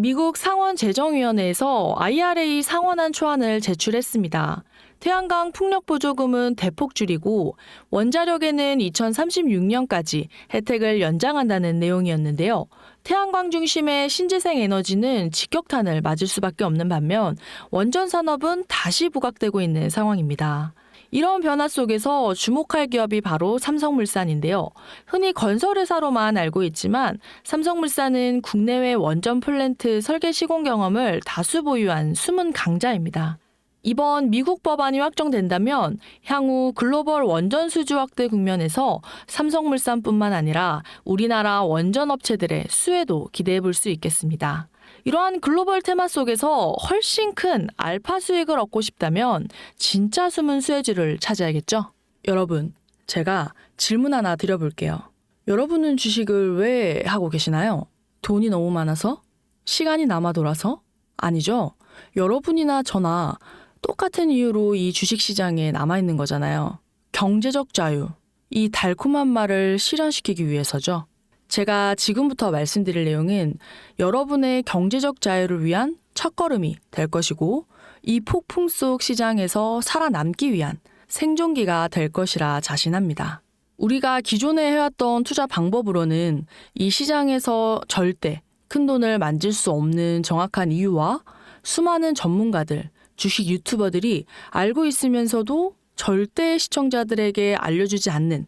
미국 상원 재정위원회에서 IRA 상원안 초안을 제출했습니다. 태양광 풍력 보조금은 대폭 줄이고 원자력에는 2036년까지 혜택을 연장한다는 내용이었는데요. 태양광 중심의 신재생 에너지는 직격탄을 맞을 수밖에 없는 반면 원전 산업은 다시 부각되고 있는 상황입니다. 이런 변화 속에서 주목할 기업이 바로 삼성물산인데요. 흔히 건설회사로만 알고 있지만 삼성물산은 국내외 원전 플랜트 설계 시공 경험을 다수 보유한 숨은 강자입니다. 이번 미국 법안이 확정된다면 향후 글로벌 원전 수주 확대 국면에서 삼성물산뿐만 아니라 우리나라 원전 업체들의 수혜도 기대해 볼 수 있겠습니다. 이러한 글로벌 테마 속에서 훨씬 큰 알파 수익을 얻고 싶다면 진짜 숨은 수혜주를 찾아야겠죠? 여러분, 제가 질문 하나 드려볼게요. 여러분은 주식을 왜 하고 계시나요? 돈이 너무 많아서? 시간이 남아 돌아서? 아니죠. 여러분이나 저나 똑같은 이유로 이 주식 시장에 남아있는 거잖아요. 경제적 자유. 이 달콤한 말을 실현시키기 위해서죠. 제가 지금부터 말씀드릴 내용은 여러분의 경제적 자유를 위한 첫걸음이 될 것이고 이 폭풍 속 시장에서 살아남기 위한 생존기가 될 것이라 자신합니다. 우리가 기존에 해왔던 투자 방법으로는 이 시장에서 절대 큰 돈을 만질 수 없는 정확한 이유와 수많은 전문가들, 주식 유튜버들이 알고 있으면서도 절대 시청자들에게 알려주지 않는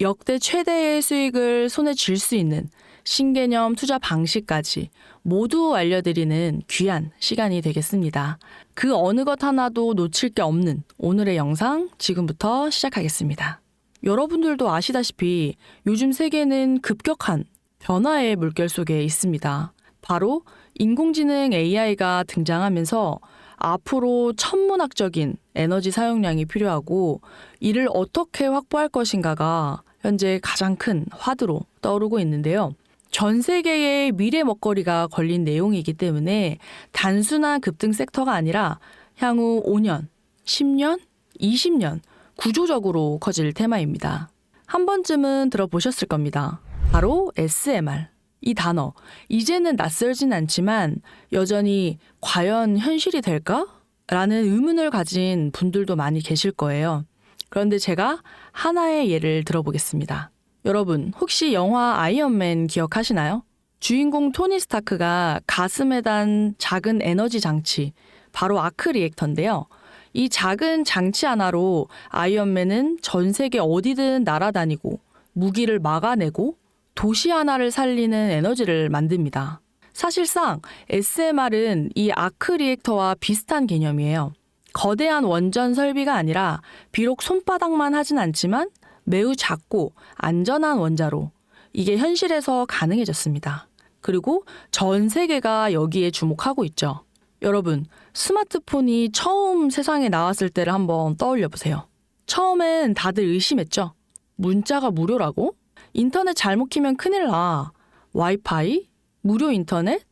역대 최대의 수익을 손에 쥘 수 있는 신개념 투자 방식까지 모두 알려드리는 귀한 시간이 되겠습니다. 그 어느 것 하나도 놓칠 게 없는 오늘의 영상 지금부터 시작하겠습니다. 여러분들도 아시다시피 요즘 세계는 급격한 변화의 물결 속에 있습니다. 바로 인공지능 AI가 등장하면서 앞으로 천문학적인 에너지 사용량이 필요하고 이를 어떻게 확보할 것인가가 현재 가장 큰 화두로 떠오르고 있는데요. 전 세계의 미래 먹거리가 걸린 내용이기 때문에 단순한 급등 섹터가 아니라 향후 5년, 10년, 20년 구조적으로 커질 테마입니다. 한 번쯤은 들어보셨을 겁니다. 바로 SMR. 이 단어. 이제는 낯설진 않지만 여전히 과연 현실이 될까? 라는 의문을 가진 분들도 많이 계실 거예요. 그런데 제가 하나의 예를 들어보겠습니다. 여러분, 혹시 영화 아이언맨 기억하시나요? 주인공 토니 스타크가 가슴에 단 작은 에너지 장치, 바로 아크 리액터인데요. 이 작은 장치 하나로 아이언맨은 전 세계 어디든 날아다니고 무기를 막아내고 도시 하나를 살리는 에너지를 만듭니다. 사실상 SMR은 이 아크 리액터와 비슷한 개념이에요. 거대한 원전 설비가 아니라 비록 손바닥만 하진 않지만 매우 작고 안전한 원자로 이게 현실에서 가능해졌습니다. 그리고 전 세계가 여기에 주목하고 있죠. 여러분, 스마트폰이 처음 세상에 나왔을 때를 한번 떠올려 보세요. 처음엔 다들 의심했죠. 문자가 무료라고? 인터넷 잘못 키면 큰일 나. 와이파이? 무료 인터넷?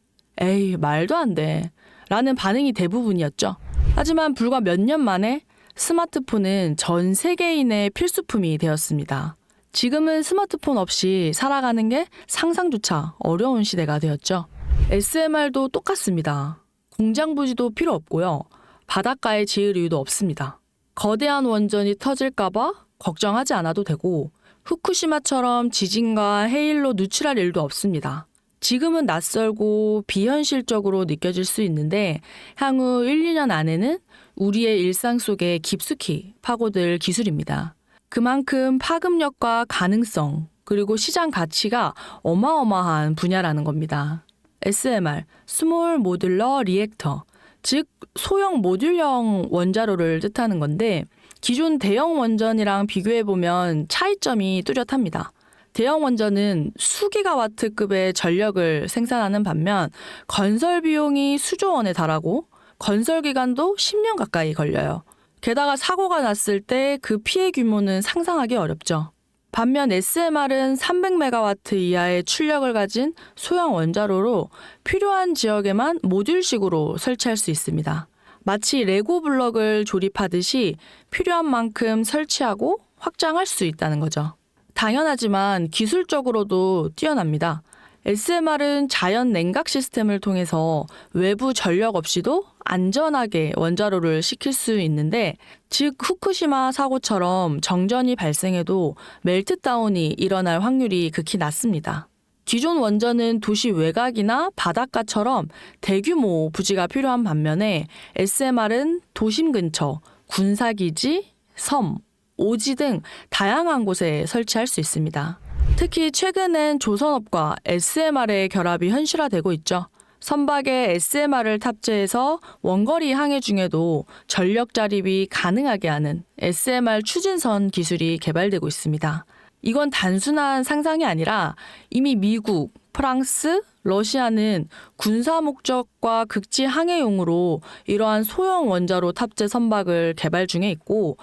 에이, 말도 안 돼. 라는 반응이 대부분이었죠. 하지만 불과 몇 년 만에 스마트폰은 전 세계인의 필수품이 되었습니다. 지금은 스마트폰 없이 살아가는 게 상상조차 어려운 시대가 되었죠. SMR도 똑같습니다. 공장 부지도 필요 없고요. 바닷가에 지을 이유도 없습니다. 거대한 원전이 터질까봐 걱정하지 않아도 되고, 후쿠시마처럼 지진과 해일로 누출할 일도 없습니다. 지금은 낯설고 비현실적으로 느껴질 수 있는데 향후 1, 2년 안에는 우리의 일상 속에 깊숙이 파고들 기술입니다. 그만큼 파급력과 가능성, 그리고 시장 가치가 어마어마한 분야라는 겁니다. SMR, 스몰 모듈러 리액터, 즉 소형 모듈형 원자로를 뜻하는 건데 기존 대형 원전이랑 비교해 보면 차이점이 뚜렷합니다. 대형 원전은 수기가 와트급의 전력을 생산하는 반면 건설 비용이 수조 원에 달하고 건설 기간도 10년 가까이 걸려요. 게다가 사고가 났을 때 그 피해 규모는 상상하기 어렵죠. 반면 SMR은 300메가와트 이하의 출력을 가진 소형 원자로로 필요한 지역에만 모듈식으로 설치할 수 있습니다. 마치 레고 블럭을 조립하듯이 필요한 만큼 설치하고 확장할 수 있다는 거죠. 당연하지만 기술적으로도 뛰어납니다. SMR은 자연 냉각 시스템을 통해서 외부 전력 없이도 안전하게 원자로를 식힐 수 있는데 즉 후쿠시마 사고처럼 정전이 발생해도 멜트다운이 일어날 확률이 극히 낮습니다. 기존 원전은 도시 외곽이나 바닷가처럼 대규모 부지가 필요한 반면에 SMR은 도심 근처, 군사기지, 섬, 오지 등 다양한 곳에 설치할 수 있습니다. 특히 최근엔 조선업과 SMR의 결합이 현실화되고 있죠. 선박에 SMR을 탑재해서 원거리 항해 중에도 전력 자립이 가능하게 하는 SMR 추진선 기술이 개발되고 있습니다. 이건 단순한 상상이 아니라 이미 미국, 프랑스, 러시아는 군사 목적과 극지 항해용으로 이러한 소형 원자로 탑재 선박을 개발 중에 있고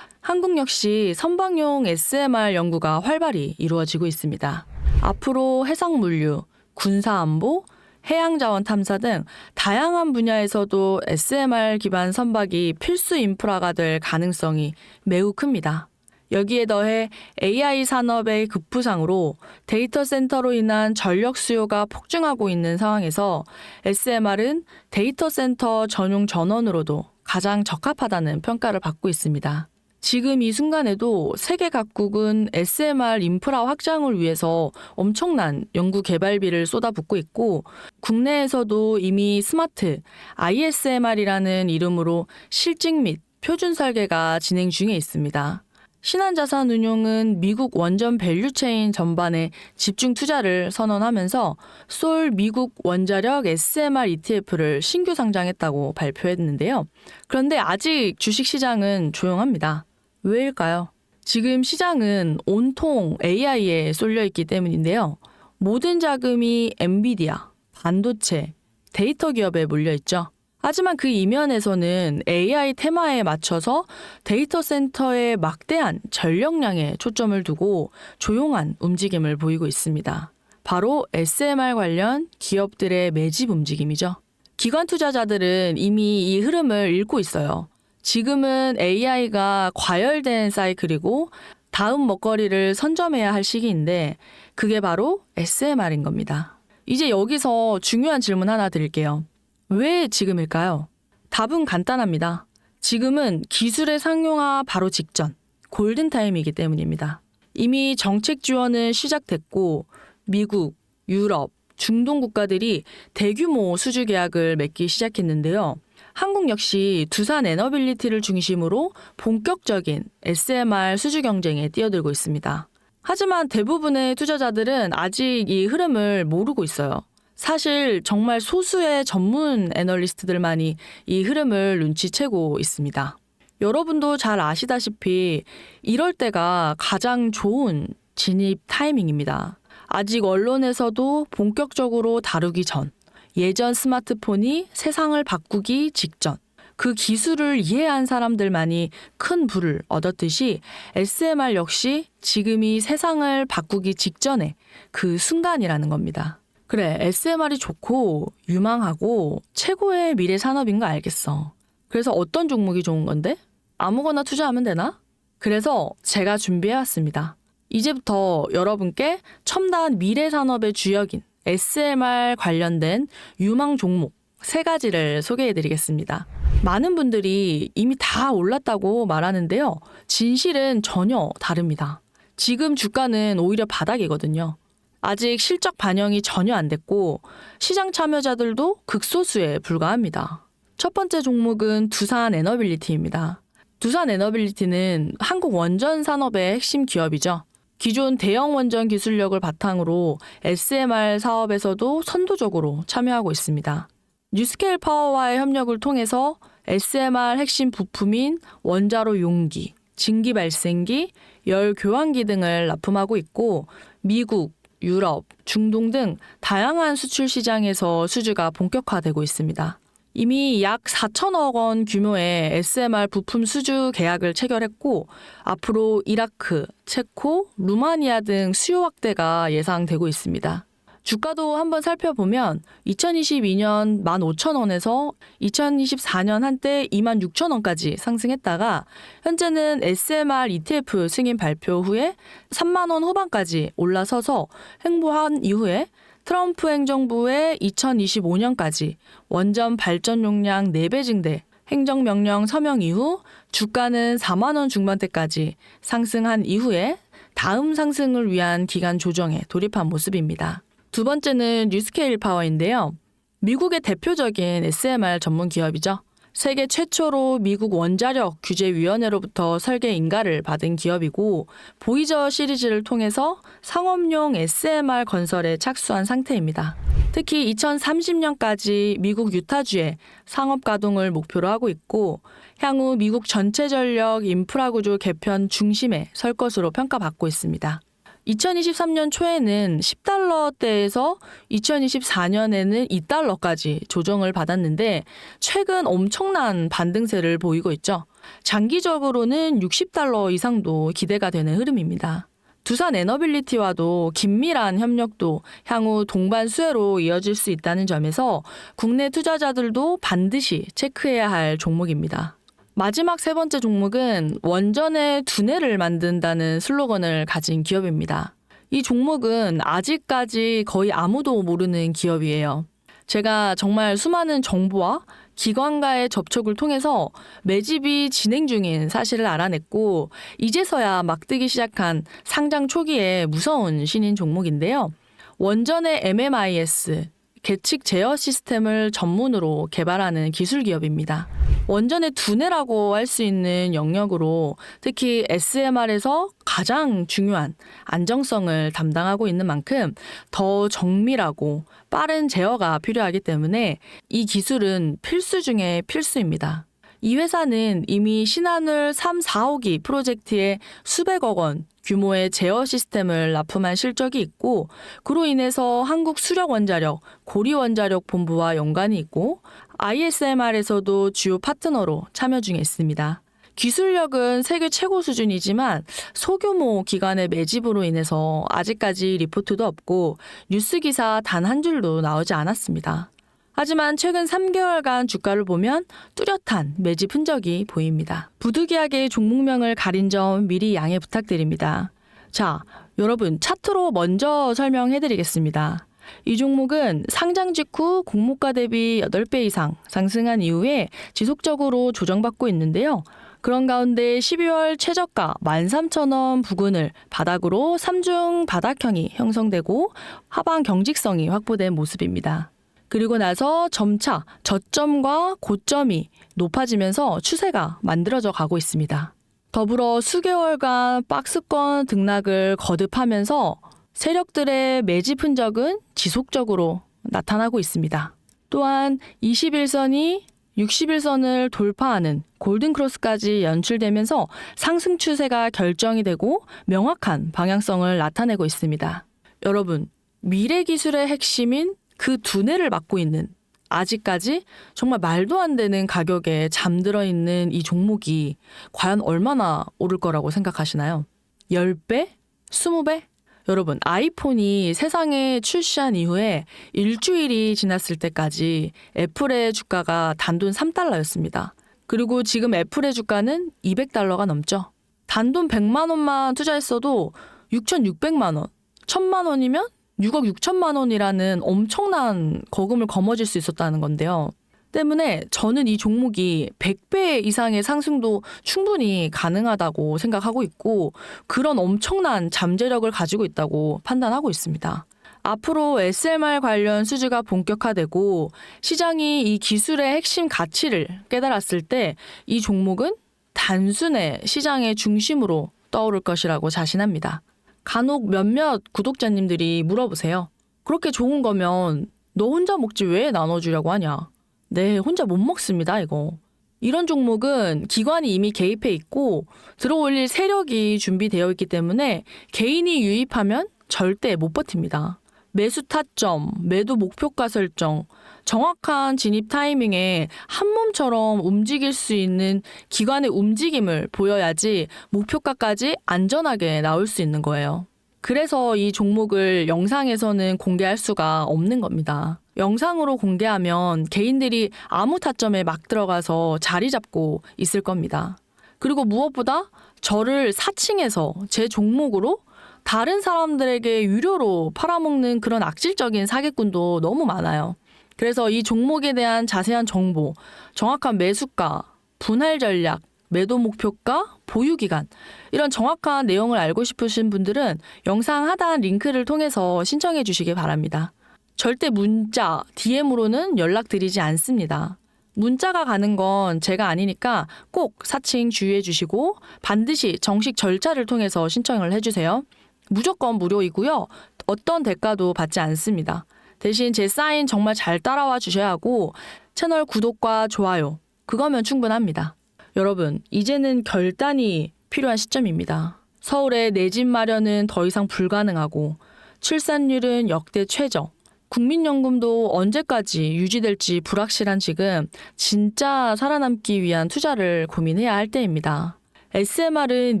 한국 역시 선박용 SMR 연구가 활발히 이루어지고 있습니다. 앞으로 해상 물류, 군사 안보, 해양 자원 탐사 등 다양한 분야에서도 SMR 기반 선박이 필수 인프라가 될 가능성이 매우 큽니다. 여기에 더해 AI 산업의 급부상으로 데이터 센터로 인한 전력 수요가 폭증하고 있는 상황에서 SMR은 데이터 센터 전용 전원으로도 가장 적합하다는 평가를 받고 있습니다. 지금 이 순간에도 세계 각국은 SMR 인프라 확장을 위해서 엄청난 연구 개발비를 쏟아붓고 있고 국내에서도 이미 스마트 ISMR이라는 이름으로 실증 및 표준 설계가 진행 중에 있습니다. 신한자산 운용은 미국 원전 밸류체인 전반에 집중 투자를 선언하면서 솔 미국 원자력 SMR ETF를 신규 상장했다고 발표했는데요. 그런데 아직 주식 시장은 조용합니다. 왜일까요? 지금 시장은 온통 AI에 쏠려 있기 때문인데요. 모든 자금이 엔비디아, 반도체, 데이터 기업에 몰려 있죠. 하지만 그 이면에서는 AI 테마에 맞춰서 데이터 센터의 막대한 전력량에 초점을 두고 조용한 움직임을 보이고 있습니다. 바로 SMR 관련 기업들의 매집 움직임이죠. 기관 투자자들은 이미 이 흐름을 읽고 있어요. 지금은 AI가 과열된 사이클이고 다음 먹거리를 선점해야 할 시기인데 그게 바로 SMR인 겁니다. 이제 여기서 중요한 질문 하나 드릴게요. 왜 지금일까요? 답은 간단합니다. 지금은 기술의 상용화 바로 직전, 골든타임이기 때문입니다. 이미 정책 지원은 시작됐고, 미국, 유럽, 중동 국가들이 대규모 수주 계약을 맺기 시작했는데요. 한국 역시 두산 에너빌리티를 중심으로 본격적인 SMR 수주 경쟁에 뛰어들고 있습니다. 하지만 대부분의 투자자들은 아직 이 흐름을 모르고 있어요. 사실 정말 소수의 전문 애널리스트들만이 이 흐름을 눈치채고 있습니다. 여러분도 잘 아시다시피 이럴 때가 가장 좋은 진입 타이밍입니다. 아직 언론에서도 본격적으로 다루기 전, 예전 스마트폰이 세상을 바꾸기 직전, 그 기술을 이해한 사람들만이 큰 부를 얻었듯이 SMR 역시 지금이 세상을 바꾸기 직전에 그 순간이라는 겁니다. 그래, SMR이 좋고 유망하고 최고의 미래 산업인 거 알겠어. 그래서 어떤 종목이 좋은 건데? 아무거나 투자하면 되나? 그래서 제가 준비해 왔습니다. 이제부터 여러분께 첨단 미래 산업의 주역인 SMR 관련된 유망 종목 세 가지를 소개해 드리겠습니다. 많은 분들이 이미 다 올랐다고 말하는데요. 진실은 전혀 다릅니다. 지금 주가는 오히려 바닥이거든요. 아직 실적 반영이 전혀 안 됐고 시장 참여자들도 극소수에 불과합니다. 첫 번째 종목은 두산 에너빌리티입니다. 두산 에너빌리티는 한국 원전 산업의 핵심 기업이죠. 기존 대형 원전 기술력을 바탕으로 SMR 사업에서도 선도적으로 참여하고 있습니다. 뉴스케일 파워와의 협력을 통해서 SMR 핵심 부품인 원자로 용기, 증기 발생기, 열 교환기 등을 납품하고 있고 미국, 유럽, 중동 등 다양한 수출 시장에서 수주가 본격화되고 있습니다. 이미 약 4천억 원 규모의 SMR 부품 수주 계약을 체결했고 앞으로 이라크, 체코, 루마니아 등 수요 확대가 예상되고 있습니다. 주가도 한번 살펴보면 2022년 15,000원에서 2024년 한때 26,000원까지 상승했다가 현재는 SMR ETF 승인 발표 후에 3만 원 후반까지 올라서서 횡보한 이후에 트럼프 행정부의 2025년까지 원전 발전 용량 4배 증대, 행정명령 서명 이후 주가는 4만 원 중반대까지 상승한 이후에 다음 상승을 위한 기간 조정에 돌입한 모습입니다. 두 번째는 뉴스케일 파워인데요. 미국의 대표적인 SMR 전문 기업이죠. 세계 최초로 미국 원자력 규제위원회로부터 설계 인가를 받은 기업이고 보이저 시리즈를 통해서 상업용 SMR 건설에 착수한 상태입니다. 특히 2030년까지 미국 유타주에 상업 가동을 목표로 하고 있고 향후 미국 전체 전력 인프라 구조 개편 중심에 설 것으로 평가받고 있습니다. 2023년 초에는 10달러대에서 2024년에는 2달러까지 조정을 받았는데 최근 엄청난 반등세를 보이고 있죠. 장기적으로는 60달러 이상도 기대가 되는 흐름입니다. 두산 에너빌리티와도 긴밀한 협력도 향후 동반 수혜로 이어질 수 있다는 점에서 국내 투자자들도 반드시 체크해야 할 종목입니다. 마지막 세 번째 종목은 원전의 두뇌를 만든다는 슬로건을 가진 기업입니다. 이 종목은 아직까지 거의 아무도 모르는 기업이에요. 제가 정말 수많은 정보와 기관과의 접촉을 통해서 매집이 진행 중인 사실을 알아냈고 이제서야 막 뜨기 시작한 상장 초기에 무서운 신인 종목인데요. 원전의 MMIS 계측 제어 시스템을 전문으로 개발하는 기술 기업입니다. 원전의 두뇌라고 할 수 있는 영역으로 특히 SMR에서 가장 중요한 안정성을 담당하고 있는 만큼 더 정밀하고 빠른 제어가 필요하기 때문에 이 기술은 필수 중에 필수입니다. 이 회사는 이미 신한울 3, 4호기 프로젝트에 수백억 원 규모의 제어 시스템을 납품한 실적이 있고 그로 인해서 한국 수력 원자력, 고리 원자력 본부와 연관이 있고 ISMR에서도 주요 파트너로 참여 중에 있습니다. 기술력은 세계 최고 수준이지만 소규모 기관의 매집으로 인해서 아직까지 리포트도 없고 뉴스 기사 단 한 줄도 나오지 않았습니다. 하지만 최근 3개월간 주가를 보면 뚜렷한 매집 흔적이 보입니다. 부득이하게 종목명을 가린 점 미리 양해 부탁드립니다. 자, 여러분 차트로 먼저 설명해 드리겠습니다. 이 종목은 상장 직후 공모가 대비 8배 이상 상승한 이후에 지속적으로 조정받고 있는데요. 그런 가운데 12월 최저가 13,000원 부근을 바닥으로 3중 바닥형이 형성되고 하방 경직성이 확보된 모습입니다. 그리고 나서 점차 저점과 고점이 높아지면서 추세가 만들어져 가고 있습니다. 더불어 수개월간 박스권 등락을 거듭하면서 세력들의 매집 흔적은 지속적으로 나타나고 있습니다. 또한 21선이 60일선을 돌파하는 골든크로스까지 연출되면서 상승 추세가 결정이 되고 명확한 방향성을 나타내고 있습니다. 여러분, 미래 기술의 핵심인 그 두뇌를 맡고 있는 아직까지 정말 말도 안 되는 가격에 잠들어 있는 이 종목이 과연 얼마나 오를 거라고 생각하시나요? 10배? 20배? 여러분, 아이폰이 세상에 출시한 이후에 일주일이 지났을 때까지 애플의 주가가 단돈 3달러였습니다. 그리고 지금 애플의 주가는 200달러가 넘죠. 단돈 100만 원만 투자했어도 6,600만 원, 1,000만 원이면 6억 6천만 원이라는 엄청난 거금을 거머쥘 수 있었다는 건데요. 때문에 저는 이 종목이 100배 이상의 상승도 충분히 가능하다고 생각하고 있고 그런 엄청난 잠재력을 가지고 있다고 판단하고 있습니다. 앞으로 SMR 관련 수주가 본격화되고 시장이 이 기술의 핵심 가치를 깨달았을 때 이 종목은 단순의 시장의 중심으로 떠오를 것이라고 자신합니다. 간혹 몇몇 구독자님들이 물어보세요. 그렇게 좋은 거면 너 혼자 먹지 왜 나눠주려고 하냐? 네, 혼자 못 먹습니다, 이거. 이런 종목은 기관이 이미 개입해 있고 들어올릴 세력이 준비되어 있기 때문에 개인이 유입하면 절대 못 버팁니다. 매수 타점, 매도 목표가 설정, 정확한 진입 타이밍에 한 몸처럼 움직일 수 있는 기관의 움직임을 보여야지 목표가까지 안전하게 나올 수 있는 거예요. 그래서 이 종목을 영상에서는 공개할 수가 없는 겁니다. 영상으로 공개하면 개인들이 아무 타점에 막 들어가서 자리 잡고 있을 겁니다. 그리고 무엇보다 저를 사칭해서 제 종목으로 다른 사람들에게 유료로 팔아먹는 그런 악질적인 사기꾼도 너무 많아요. 그래서 이 종목에 대한 자세한 정보, 정확한 매수가, 분할 전략, 매도 목표가, 보유 기간 이런 정확한 내용을 알고 싶으신 분들은 영상 하단 링크를 통해서 신청해 주시기 바랍니다. 절대 문자, DM으로는 연락드리지 않습니다. 문자가 가는 건 제가 아니니까 꼭 사칭 주의해 주시고 반드시 정식 절차를 통해서 신청을 해 주세요. 무조건 무료이고요. 어떤 대가도 받지 않습니다. 대신 제 사인 정말 잘 따라와 주셔야 하고 채널 구독과 좋아요 그거면 충분합니다. 여러분 이제는 결단이 필요한 시점입니다. 서울의 내 집 마련은 더 이상 불가능하고 출산율은 역대 최저. 국민연금도 언제까지 유지될지 불확실한 지금 진짜 살아남기 위한 투자를 고민해야 할 때입니다. SMR은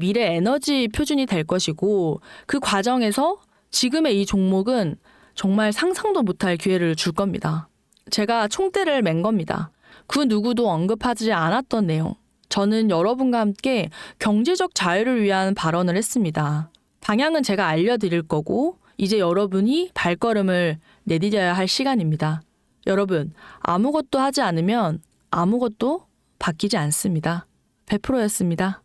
미래 에너지 표준이 될 것이고 그 과정에서 지금의 이 종목은 정말 상상도 못할 기회를 줄 겁니다. 제가 총대를 맨 겁니다. 그 누구도 언급하지 않았던 내용. 저는 여러분과 함께 경제적 자유를 위한 발언을 했습니다. 방향은 제가 알려드릴 거고, 이제 여러분이 발걸음을 내디뎌야 할 시간입니다. 여러분, 아무것도 하지 않으면 아무것도 바뀌지 않습니다. 100%였습니다.